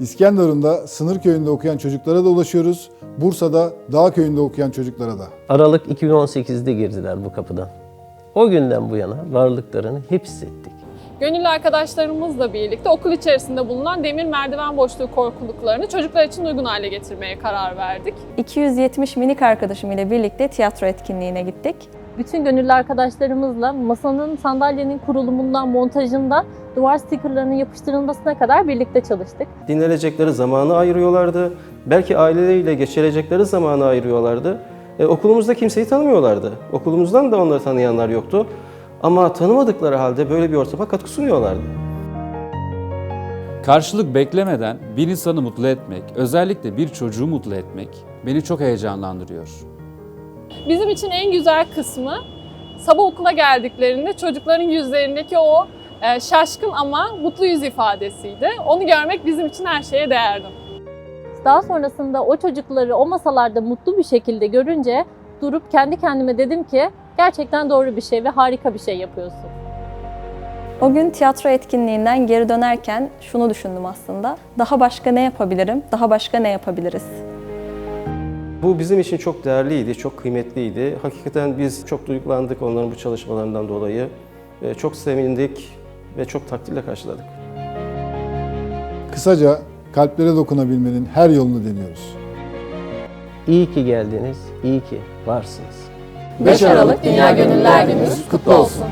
İskenderun'da sınır köyünde okuyan çocuklara da ulaşıyoruz. Bursa'da dağ köyünde okuyan çocuklara da. Aralık 2018'de girdiler bu kapıdan. O günden bu yana varlıklarını hep hissettik. Gönüllü arkadaşlarımızla birlikte okul içerisinde bulunan demir merdiven boşluğu korkuluklarını çocuklar için uygun hale getirmeye karar verdik. 270 minik arkadaşım ile birlikte tiyatro etkinliğine gittik. Bütün gönüllü arkadaşlarımızla masanın, sandalyenin kurulumundan, montajında, duvar stikerlerinin yapıştırılmasına kadar birlikte çalıştık. dinlenecekleri zamanı ayırıyorlardı. Belki aileleriyle geçirecekleri zamanı ayırıyorlardı. E, okulumuzda kimseyi tanımıyorlardı. Okulumuzdan da onları tanıyanlar yoktu. Ama tanımadıkları halde böyle bir ortama katkı sunuyorlardı. Karşılık beklemeden bir insanı mutlu etmek, özellikle bir çocuğu mutlu etmek beni çok heyecanlandırıyor. Bizim için en güzel kısmı sabah okula geldiklerinde çocukların yüzlerindeki o e, şaşkın ama mutlu yüz ifadesiydi. Onu görmek bizim için her şeye değerdi. Daha sonrasında o çocukları o masalarda mutlu bir şekilde görünce durup kendi kendime dedim ki gerçekten doğru bir şey ve harika bir şey yapıyorsun. O gün tiyatro etkinliğinden geri dönerken şunu düşündüm aslında. Daha başka ne yapabilirim? Daha başka ne yapabiliriz? Bu bizim için çok değerliydi, çok kıymetliydi. Hakikaten biz çok duygulandık onların bu çalışmalarından dolayı. E, çok sevindik ve çok takdirle karşıladık. Kısaca kalplere dokunabilmenin her yolunu deniyoruz. İyi ki geldiniz, iyi ki varsınız. 5 Aralık Dünya Gönüllüler Gününüz kutlu olsun.